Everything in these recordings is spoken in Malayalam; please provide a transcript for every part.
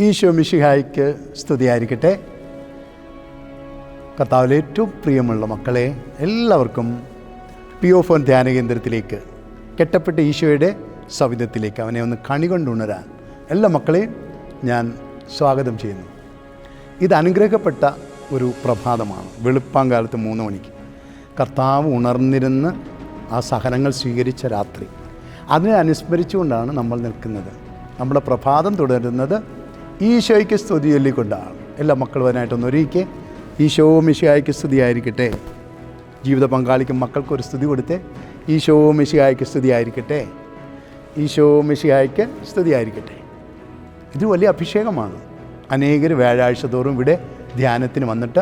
ഈശോ മിഷിഹായ്ക്ക് സ്തുതിയായിരിക്കട്ടെ. കർത്താവിലെ ഏറ്റവും പ്രിയമുള്ള മക്കളെ എല്ലാവർക്കും പി ഒ ഫോൺ ധ്യാന കേന്ദ്രത്തിലേക്ക് കെട്ടപ്പെട്ട ഈശോയുടെ സവിധത്തിലേക്ക് അവനെ ഒന്ന് കണി കൊണ്ടുണരാൻ എല്ലാ മക്കളെയും ഞാൻ സ്വാഗതം ചെയ്യുന്നു. ഇത് അനുഗ്രഹിക്കപ്പെട്ട ഒരു പ്രഭാതമാണ്. വെളുപ്പാങ്കാലത്ത് മൂന്ന് മണിക്ക് കർത്താവ് ഉണർന്നിരുന്ന് ആ സഹനങ്ങൾ സ്വീകരിച്ച രാത്രി. അതിനെ അനുസ്മരിച്ചുകൊണ്ടാണ് നമ്മൾ നിൽക്കുന്നത്. നമ്മുടെ പ്രഭാതം തുടരുന്നത് ഈശോയ്ക്ക് സ്തുതി ചൊല്ലിക്കൊണ്ടാണ്. എല്ലാ മക്കൾ അതിനായിട്ടൊന്ന് ഒരുക്കി. ഈശോ മിശിയായ്ക്ക് സ്തുതിയായിരിക്കട്ടെ. ജീവിത പങ്കാളിക്കും മക്കൾക്കൊരു സ്തുതി കൊടുത്തേ. ഈശോ മിശിയായ്ക്ക് സ്തുതിയായിരിക്കട്ടെ. ഈശോ മിശിയായ്ക്ക് സ്തുതിയായിരിക്കട്ടെ. ഇത് വലിയ അഭിഷേകമാണ്. അനേകർ വ്യാഴാഴ്ച തോറും ഇവിടെ ധ്യാനത്തിന് വന്നിട്ട്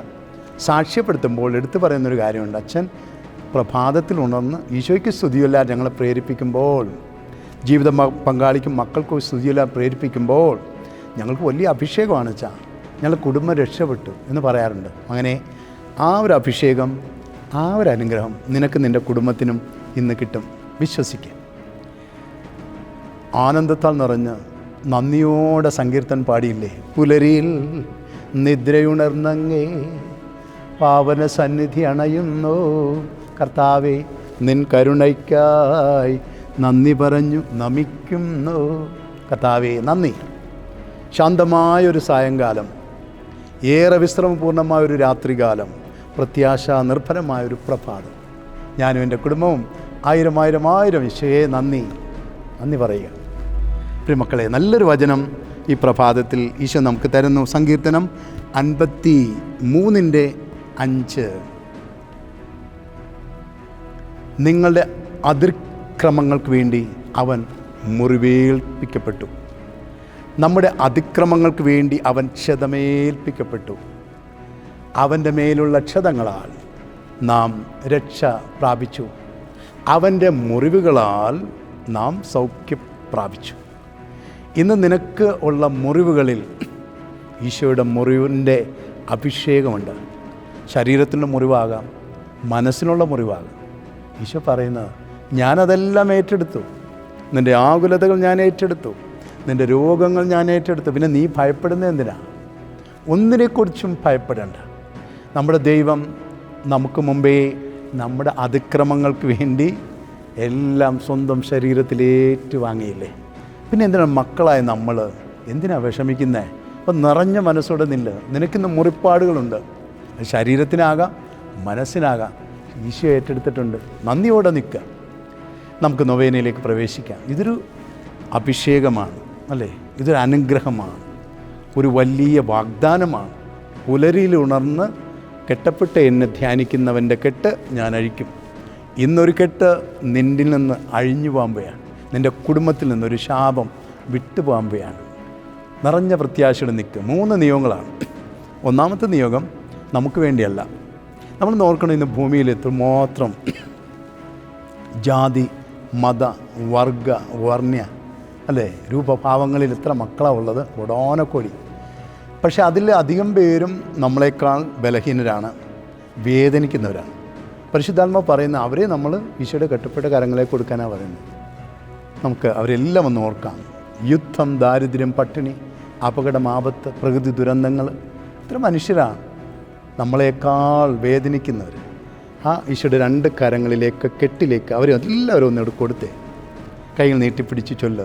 സാക്ഷ്യപ്പെടുത്തുമ്പോൾ എടുത്തു പറയുന്നൊരു കാര്യമുണ്ട്. അച്ഛൻ പ്രഭാതത്തിൽ ഉണർന്ന് ഈശോയ്ക്ക് സ്തുതിയൊല്ലാൻ ഞങ്ങളെ പ്രേരിപ്പിക്കുമ്പോൾ ജീവിത പങ്കാളിക്കും മക്കൾക്കും സ്തുതിയൊല്ലാൻ പ്രേരിപ്പിക്കുമ്പോൾ ഞങ്ങൾക്ക് വലിയ അഭിഷേകമാണ് വെച്ചാൽ ഞങ്ങൾ കുടുംബം രക്ഷപ്പെട്ടു എന്ന് പറയാറുണ്ട്. അങ്ങനെ ആ ഒരു അഭിഷേകം ആ ഒരു അനുഗ്രഹം നിനക്ക് നിന്റെ കുടുംബത്തിനും ഇന്ന് കിട്ടും. വിശ്വസിക്കുക ആനന്ദത്താൽ നിറഞ്ഞ് നന്ദിയോടെ സങ്കീർത്തൻ പാടിയില്ലേ? പുലരിയിൽ നിദ്രയുണർന്നങ്ങേ പാവന സന്നിധി അണയുന്നു. കർത്താവെ നിൻ കരുണയ്ക്കായി നന്ദി പറഞ്ഞു നമിക്കുന്നു. കർത്താവേ നന്ദി. ശാന്തമായൊരു സായങ്കാലം. ഏറെ വിശ്രമപൂർണമായൊരു രാത്രികാലം. പ്രത്യാശ നിർഭരമായൊരു പ്രഭാതം. ഞാനും എന്റെ കുടുംബവും ആയിരം ആയിരം ആയിരം ഈശോയെ നന്ദി. നന്ദി പറയുക. പ്രിയമക്കളെ നല്ലൊരു വചനം ഈ പ്രഭാതത്തിൽ ഈശോ നമുക്ക് തരുന്നു. സങ്കീർത്തനം അൻപത്തി മൂന്നിന്റെ അഞ്ച്. നിങ്ങളുടെ അതിർക്രമങ്ങൾക്ക് വേണ്ടി അവൻ മുറിവേൽപ്പിക്കപ്പെട്ടു. നമ്മുടെ അതിക്രമങ്ങൾക്ക് വേണ്ടി അവൻ ക്ഷതമേൽപ്പിക്കപ്പെട്ടു. അവന്റെ മേലുള്ള ക്ഷതങ്ങളാൽ നാം രക്ഷ പ്രാപിച്ചു. അവന്റെ മുറിവുകളാൽ നാം സൗഖ്യം പ്രാപിച്ചു. ഇന്ന് നിനക്ക് ഉള്ള മുറിവുകളിൽ ഈശോയുടെ മുറിവിന്റെ അഭിഷേകമുണ്ട്. ശരീരത്തിന്റെ മുറിവാകാം മനസ്സിനുള്ള മുറിവാകാം. ഈശോ പറയുന്നത് ഞാനതെല്ലാം ഏറ്റെടുത്തു. നിന്റെ ആകുലതകൾ ഞാൻ ഏറ്റെടുത്തു. നിന്റെ രോഗങ്ങൾ ഞാൻ ഏറ്റെടുത്തു. പിന്നെ നീ ഭയപ്പെടുന്ന എന്തിനാ? ഒന്നിനെക്കുറിച്ചും ഭയപ്പെടേണ്ട. നമ്മുടെ ദൈവം നമുക്ക് മുമ്പേ നമ്മുടെ അതിക്രമങ്ങൾക്ക് വേണ്ടി എല്ലാം സ്വന്തം ശരീരത്തിൽ ഏറ്റുവാങ്ങിയില്ലേ? പിന്നെ എന്തിനാണ് മക്കളായ നമ്മൾ? എന്തിനാണ് വിഷമിക്കുന്നത് അപ്പം നിറഞ്ഞ മനസ്സോടെ നില്ല. നിനക്കിന്ന് മുറിപ്പാടുകളുണ്ട്. ശരീരത്തിനാകാം മനസ്സിനാകാം. ഈശോ ഏറ്റെടുത്തിട്ടുണ്ട്. നന്ദിയോടെ നിൽക്കുക. നമുക്ക് നൊവേനയിലേക്ക് പ്രവേശിക്കാം. ഇതൊരു അഭിഷേകമാണ്. അല്ലേ? ഇതൊരു അനുഗ്രഹമാണ്. ഒരു വലിയ വാഗ്ദാനമാണ്. പുലരിയിൽ ഉണർന്ന് കെട്ടപ്പെട്ട എന്നെ ധ്യാനിക്കുന്നവന്റെ കെട്ട് ഞാൻ അഴിക്കും ഇന്നൊരു കെട്ട് നിന്നിൽ നിന്ന് അഴിഞ്ഞു പോകുമ്പോഴാണ് നിന്റെ കുടുംബത്തിൽ നിന്നൊരു ശാപം വിട്ടുപോകുമ്പോഴാണ് നിറഞ്ഞ പ്രത്യാശയുടെ നിൽക്കുക മൂന്ന് നിയോഗങ്ങളാണ്. ഒന്നാമത്തെ നിയോഗം നമുക്ക് വേണ്ടിയല്ല. നമ്മൾ നോക്കണം ഇന്ന് ഭൂമിയിൽ എത്രമാത്രം ജാതി മത വർഗ വർണ്യ അല്ലേ? രൂപഭാവങ്ങളിൽ ഇത്ര മക്കളാണ് ഉള്ളത്. ഒടാനക്കോടി പക്ഷെ അതിൽ അധികം പേരും നമ്മളെക്കാൾ ബലഹീനരാണ്. വേദനിക്കുന്നവരാണ്. പരിശുദ്ധാത്മ പറയുന്ന അവരെ നമ്മൾ ഈശോയുടെ കെട്ടപ്പെട്ട കരങ്ങളെ കൊടുക്കാനാണ് പറയുന്നത്. നമുക്ക് അവരെല്ലാം ഒന്ന് ഓർക്കാം. യുദ്ധം ദാരിദ്ര്യം പട്ടിണി അപകടം ആപത്ത് പ്രകൃതി ദുരന്തങ്ങൾ. ഇത്ര മനുഷ്യരാണ് നമ്മളെക്കാൾ വേദനിക്കുന്നവർ. ആ ഈശോയുടെ രണ്ട് കരങ്ങളിലേക്ക് കെട്ടിലേക്ക് അവരെ എല്ലാവരും ഒന്ന് എടുത്ത് കൊടുത്തേ. കൈകൾ നീട്ടിപ്പിടിച്ച് ചൊല്ല്.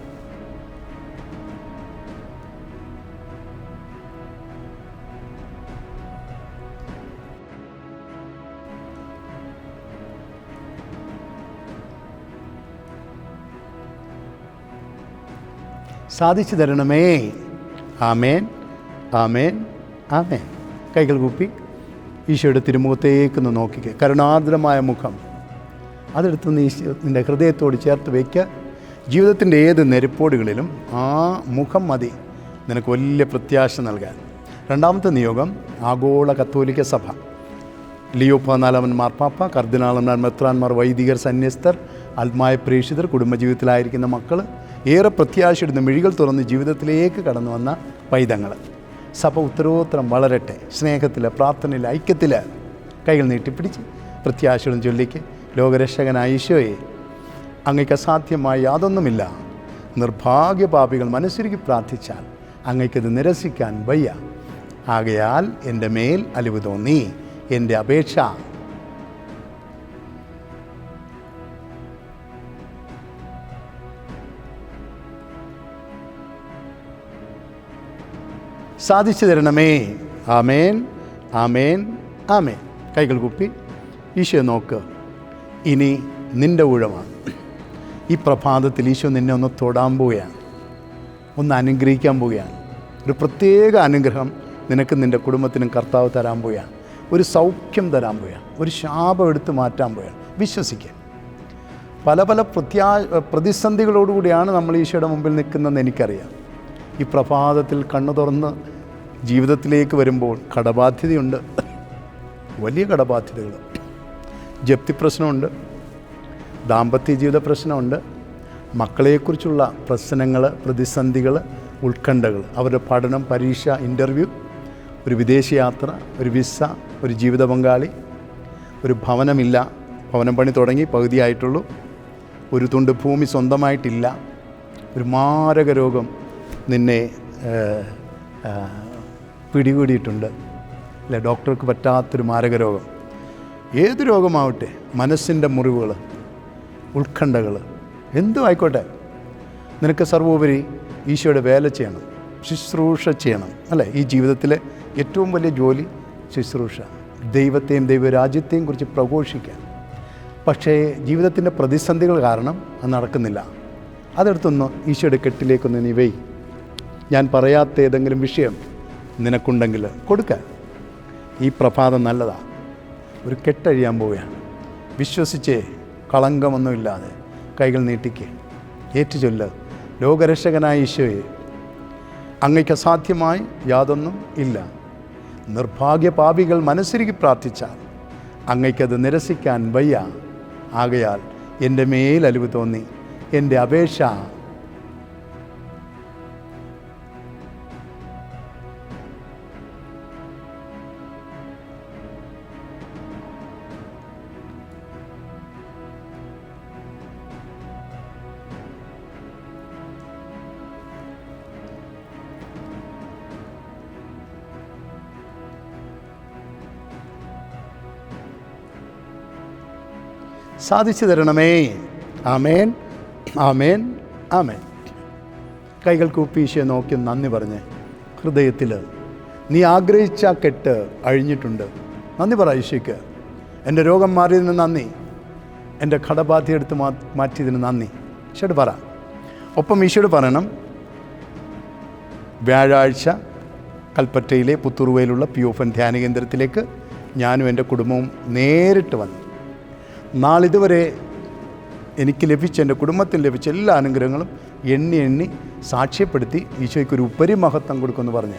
സാധിച്ചു തരണമേ. ആമേൻ. ആമേൻ. ആമേൻ. കൈകൾ കൂപ്പി. ഈശോയുടെ തിരുമുഖത്തേക്കൊന്ന് നോക്കിക്കുക കരുണാർദ്രമായ മുഖം. അതെടുത്ത് നീ നിന്റെ ഹൃദയത്തോട് ചേർത്ത് വയ്ക്കുക ജീവിതത്തിന്റെ ഏത് നെരുപ്പോടുകളിലും ആ മുഖം മതി. നിനക്ക് വലിയ പ്രത്യാശ നൽകാൻ. രണ്ടാമത്തെ നിയോഗം ആഗോള കത്തോലിക്ക സഭ. ലിയോ പതിനാലാമൻ മാർപ്പാപ്പ കർദിനാളന്മാർ മെത്രാന്മാർ വൈദികർ സന്യസ്തർ ആത്മായ പ്രേക്ഷിതർ കുടുംബജീവിതത്തിലായിരിക്കുന്ന മക്കൾ ഏറെ പ്രത്യാശയിടുന്ന മിഴികൾ തുറന്ന് ജീവിതത്തിലേക്ക് കടന്നു വന്ന പൈതങ്ങൾ. സഭ ഉത്തരോത്തരം വളരട്ടെ സ്നേഹത്തിൽ പ്രാർത്ഥനയിൽ ഐക്യത്തിൽ കൈകൾ നീട്ടിപ്പിടിച്ച് പ്രത്യാശകളും ചൊല്ലിക്ക് ലോകരക്ഷകനായ ഈശോയെ. അങ്ങയ്ക്ക് അസാധ്യമായ യാതൊന്നുമില്ല. നിർഭാഗ്യപാപികൾ മനസ്സിരുക്കി പ്രാർത്ഥിച്ചാൽ അങ്ങയ്ക്കത് നിരസിക്കാൻ വയ്യ. ആകയാൽ എന്റെ മേൽ അലിവ് തോന്നി എന്റെ അപേക്ഷ സാധിച്ചു തരണമേ. ആമേൻ ആമേൻ ആമേൻ. കൈകൾ കുപ്പി ഈശോ നോക്ക്. ഇനി നിന്റെ ഊഴമാണ്. ഈ പ്രഭാതത്തിൽ ഈശോ നിന്നെ ഒന്ന് തൊടാൻ പോവുകയാണ്. ഒന്ന് അനുഗ്രഹിക്കാൻ പോവുകയാണ്. ഒരു പ്രത്യേക അനുഗ്രഹം നിനക്ക് നിന്റെ കുടുംബത്തിനും കർത്താവ് തരാൻ പോവുകയാണ്. ഒരു സൗഖ്യം തരാൻ പോവുകയാണ്. ഒരു ശാപം എടുത്ത് മാറ്റാൻ പോവുകയാണ്. വിശ്വസിക്കുക. പല പല പ്രത്യാ പ്രതിസന്ധികളോടുകൂടിയാണ് നമ്മൾ ഈശോയുടെ മുമ്പിൽ നിൽക്കുന്നതെന്ന് എനിക്കറിയാം. ഈ പ്രഭാതത്തിൽ കണ്ണു തുറന്ന് ജീവിതത്തിലേക്ക് വരുമ്പോൾ കടബാധ്യതയുണ്ട്. വലിയ കടബാധ്യതകൾ. ജപ്തി പ്രശ്നമുണ്ട്. ദാമ്പത്യ ജീവിത പ്രശ്നമുണ്ട്. മക്കളെക്കുറിച്ചുള്ള പ്രശ്നങ്ങൾ പ്രതിസന്ധികൾ ഉത്കണ്ഠകൾ അവരുടെ പഠനം പരീക്ഷ ഇന്റർവ്യൂ ഒരു വിദേശയാത്ര ഒരു വിസ ഒരു ജീവിത പങ്കാളി ഒരു ഭവനമില്ല. ഭവനം പണി തുടങ്ങി പകുതിയായിട്ടുള്ളൂ. ഒരു തുണ്ട് ഭൂമി സ്വന്തമായിട്ടില്ല. ഒരു മാരക രോഗം. നിന്നെ പിടികൂടിയിട്ടുണ്ട്. അല്ലെ ഡോക്ടർക്ക് പറ്റാത്തൊരു മാരക രോഗം ഏത് രോഗമാവട്ടെ മനസ്സിന്റെ മുറിവുകൾ ഉത്കണ്ഠകൾ എന്തും ആയിക്കോട്ടെ. നിനക്ക് സർവോപരി ഈശോയുടെ വേല ചെയ്യണം ശുശ്രൂഷ ചെയ്യണം അല്ലേ? ഈ ജീവിതത്തിലെ ഏറ്റവും വലിയ ജോലി ശുശ്രൂഷ. ദൈവത്തെയും ദൈവരാജ്യത്തെയും കുറിച്ച് പ്രഘോഷിക്കാൻ. പക്ഷേ ജീവിതത്തിന്റെ പ്രതിസന്ധികൾ കാരണം അത് നടക്കുന്നില്ല. അതെടുത്തൊന്ന് ഈശോയുടെ കെട്ടിലേക്കൊന്ന് നീ വെയ്. ഞാൻ പറയാത്ത ഏതെങ്കിലും വിഷയം നിനക്കുണ്ടെങ്കിൽ കൊടുക്ക ഈ പ്രഭാതം നല്ലതാണ് ഒരു കെട്ടഴിയാൻ പോവുകയാണ്. വിശ്വസിച്ചേ കളങ്കമൊന്നുമില്ലാതെ കൈകൾ നീട്ടിക്ക്. ഏറ്റുചൊല്ല് ലോകരക്ഷകനായ ഈശോയെ അങ്ങയ്ക്ക് അസാധ്യമായി യാതൊന്നും ഇല്ല. നിർഭാഗ്യ നിർഭാഗ്യപാപികൾ മനസ്സിരുകി പ്രാർത്ഥിച്ചാൽ അങ്ങയ്ക്കത് നിരസിക്കാൻ വയ്യ. ആകയാൽ എന്റെ മേൽ തോന്നി. എന്റെ അപേക്ഷ സാധിച്ചു തരണമേ. ആമേൻ. ആമേൻ. ആമേൻ. കൈകൾ കൂപ്പീശയെ നോക്കി നന്ദി പറഞ്ഞ് ഹൃദയത്തിൽ നീ ആഗ്രഹിച്ച കെട്ട് അഴിഞ്ഞിട്ടുണ്ട്. നന്ദി പറ ഈശോയ്ക്ക്. എന്റെ രോഗം മാറിയതിന് നന്ദി. എന്റെ കടബാധ്യ എടുത്ത് മാ മാറ്റിയതിന് നന്ദി. ഈശോട് പറ. ഒപ്പം ഈശോട് പറയണം വ്യാഴാഴ്ച കൽപ്പറ്റയിലെ പുത്തുറുവയിലുള്ള പി ഒഫൻ ധ്യാന കേന്ദ്രത്തിലേക്ക് ഞാനും എന്റെ കുടുംബവും നേരിട്ട് വന്നു. നാളിതുവരെ എനിക്ക് ലഭിച്ച എന്റെ കുടുംബത്തിന് ലഭിച്ച എല്ലാ അനുഗ്രഹങ്ങളും എണ്ണി എണ്ണി സാക്ഷ്യപ്പെടുത്തി ഈശോയ്ക്ക് ഒരു ഉപരിമഹത്വം കൊടുക്കുമെന്ന് പറഞ്ഞ്.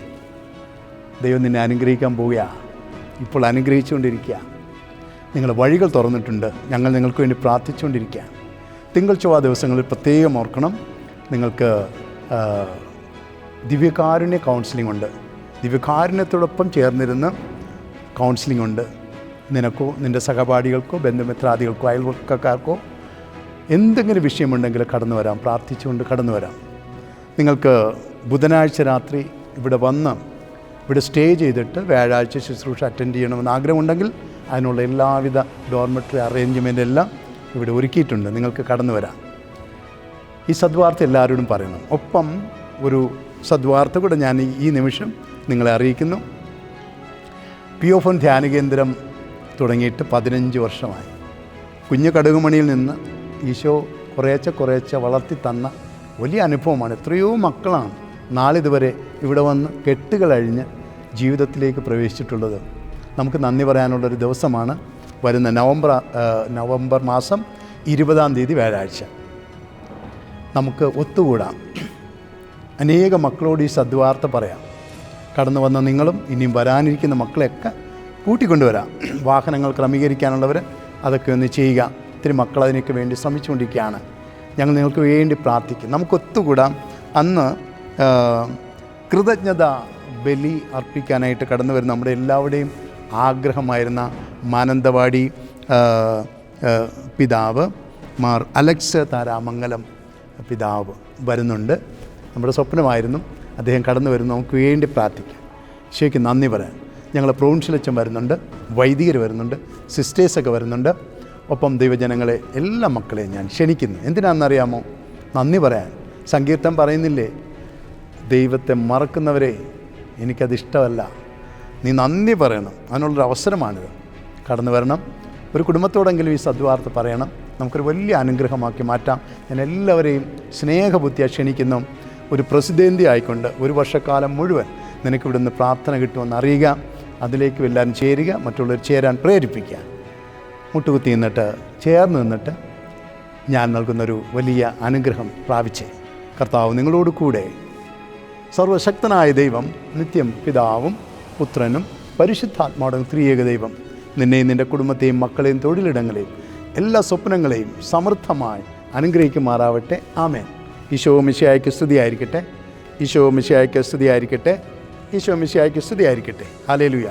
ദൈവം നിന്നെ അനുഗ്രഹിക്കാൻ പോവുകയാണ് ഇപ്പോൾ അനുഗ്രഹിച്ചുകൊണ്ടിരിക്കുക. നിങ്ങൾ വഴികൾ തുറന്നിട്ടുണ്ട്. ഞങ്ങൾ നിങ്ങൾക്ക് വേണ്ടി പ്രാർത്ഥിച്ചുകൊണ്ടിരിക്കുക. തിങ്കൾ ചൊവ്വ ദിവസങ്ങളിൽ പ്രത്യേകം ഓർക്കണം. നിങ്ങൾക്ക് ദിവ്യകാരുണ്യ കൗൺസിലിംഗ് ഉണ്ട്. ദിവ്യകാരുണ്യത്തോടൊപ്പം ചേർന്നിരുന്ന് കൗൺസിലിംഗ് ഉണ്ട്. നിനക്കോ നിന്റെ സഹപാഠികൾക്കോ ബന്ധുമിത്രാദികൾക്കോ അയൽവക്കക്കാർക്കോ എന്തെങ്കിലും വിഷയമുണ്ടെങ്കിൽ കടന്നു വരാം. പ്രാർത്ഥിച്ചുകൊണ്ട് കടന്നു വരാം. നിങ്ങൾക്ക് ബുധനാഴ്ച രാത്രി ഇവിടെ വന്ന് ഇവിടെ സ്റ്റേ ചെയ്തിട്ട് വ്യാഴാഴ്ച ശുശ്രൂഷ അറ്റൻഡ് ചെയ്യണമെന്ന് ആഗ്രഹമുണ്ടെങ്കിൽ അതിനുള്ള എല്ലാവിധ ഡോർമെട്രി അറേഞ്ച്മെന്റ് എല്ലാം ഇവിടെ ഒരുക്കിയിട്ടുണ്ട്. നിങ്ങൾക്ക് കടന്നു വരാം. ഈ സദ്വാർത്ത എല്ലാവരോടും പറയണം ഒപ്പം ഒരു സദ്വാർത്ത കൂടെ ഞാൻ ഈ- നിമിഷം നിങ്ങളെ അറിയിക്കുന്നു. പി ഒ ഫോൺ ധ്യാന കേന്ദ്രം തുടങ്ങിയിട്ട് പതിനഞ്ച് വർഷമായി. കുഞ്ഞു കടുകുമണിയിൽ നിന്ന് ഈശോ കുറേച്ച കുറേച്ച വളർത്തി തന്ന വലിയ അനുഭവമാണ്. എത്രയോ മക്കളാണ് നാളിതുവരെ ഇവിടെ വന്ന് കെട്ടുകളഴിഞ്ഞ് ജീവിതത്തിലേക്ക് പ്രവേശിച്ചിട്ടുള്ളത്. നമുക്ക് നന്ദി പറയാനുള്ളൊരു ദിവസമാണ്. വരുന്ന നവംബർ നവംബർ മാസം ഇരുപതാം തീയതി വ്യാഴാഴ്ച. നമുക്ക് ഒത്തുകൂടാം. അനേക മക്കളോട് ഈ സദ്വാർത്ത പറയാം. കടന്നു വന്ന നിങ്ങളും ഇനിയും വരാനിരിക്കുന്ന മക്കളെയൊക്കെ കൂട്ടിക്കൊണ്ടുവരാം. വാഹനങ്ങൾ ക്രമീകരിക്കാനുള്ളവർ അതൊക്കെ ഒന്ന് ചെയ്യുക. ഒത്തിരി മക്കൾ അതിനൊക്കെ വേണ്ടി ശ്രമിച്ചുകൊണ്ടിരിക്കുകയാണ്. ഞങ്ങൾ നിങ്ങൾക്ക് വേണ്ടി പ്രാർത്ഥിക്കും. നമുക്ക് ഒത്തുകൂടാം. അന്ന് കൃതജ്ഞത ബലി അർപ്പിക്കാനായിട്ട് കടന്നു വരുന്ന നമ്മുടെ എല്ലാവരുടെയും ആഗ്രഹമായിരുന്ന മാനന്തവാടി പിതാവ് മാർ അലക്സ് താരാമംഗലം പിതാവ് വരുന്നുണ്ട്. നമ്മുടെ സ്വപ്നമായിരുന്നു അദ്ദേഹം കടന്നു വരുന്നു. നമുക്ക് വേണ്ടി പ്രാർത്ഥിക്കാം. ശരിക്കും നന്ദി പറയാൻ. ഞങ്ങൾ പ്രൊവിൻഷ്യലച്ചൻ വരുന്നുണ്ട് വൈദികർ വരുന്നുണ്ട് സിസ്റ്റേഴ്സൊക്കെ വരുന്നുണ്ട്. ഒപ്പം ദൈവജനങ്ങളെ എല്ലാ മക്കളെയും ഞാൻ ക്ഷണിക്കുന്നു. എന്തിനാണെന്നറിയാമോ? നന്ദി പറയാൻ. സങ്കീർത്തം പറയുന്നില്ലേ? ദൈവത്തെ മറക്കുന്നവരെ എനിക്കതിഷ്ടമല്ല നീ നന്ദി പറയണം. അതിനുള്ളൊരു അവസരമാണിത്. കടന്നു വരണം. ഒരു കുടുംബത്തോടെങ്കിലും ഈ സദ്വാർത്ത പറയണം. നമുക്കൊരു വലിയ അനുഗ്രഹമാക്കി മാറ്റാം. ഞാൻ എല്ലാവരെയും സ്നേഹബുദ്ധിയാ ക്ഷണിക്കുന്നു. ഒരു പ്രസിദ്ധേന്തി ആയിക്കൊണ്ട് ഒരു വർഷക്കാലം മുഴുവൻ നിനക്കിവിടുന്ന് പ്രാർത്ഥന കിട്ടുമെന്ന് അറിയുക. അതിലേക്ക് എല്ലാവരും ചേരുക മറ്റുള്ളവർ ചേരാൻ പ്രേരിപ്പിക്കുക. മുട്ടുകുത്തി നിന്നിട്ട് ചേർന്ന് നിന്നിട്ട് ഞാൻ നൽകുന്നൊരു വലിയ അനുഗ്രഹം പ്രാപിച്ച്. കർത്താവ് നിങ്ങളോട് കൂടെ. സർവശക്തനായ ദൈവം നിത്യം പിതാവും പുത്രനും പരിശുദ്ധാത്മാവും ത്രിയേക ദൈവം നിന്നെയും നിന്റെ കുടുംബത്തെയും മക്കളെയും തൊഴിലിടങ്ങളെയും എല്ലാ സ്വപ്നങ്ങളെയും സമൃദ്ധമായി അനുഗ്രഹിക്കുമാറാവട്ടെ. ആമേൻ. ഈശോ മിശയായ്ക്ക് സ്തുതിയായിരിക്കട്ടെ. ഈശോ മിശയായ്ക്ക് സ്തുതിയായിരിക്കട്ടെ. ഈശോ മിശിയായ്ക്ക് സ്തുതിയായിരിക്കട്ടെ. Hallelujah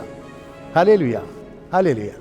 hallelujah hallelujah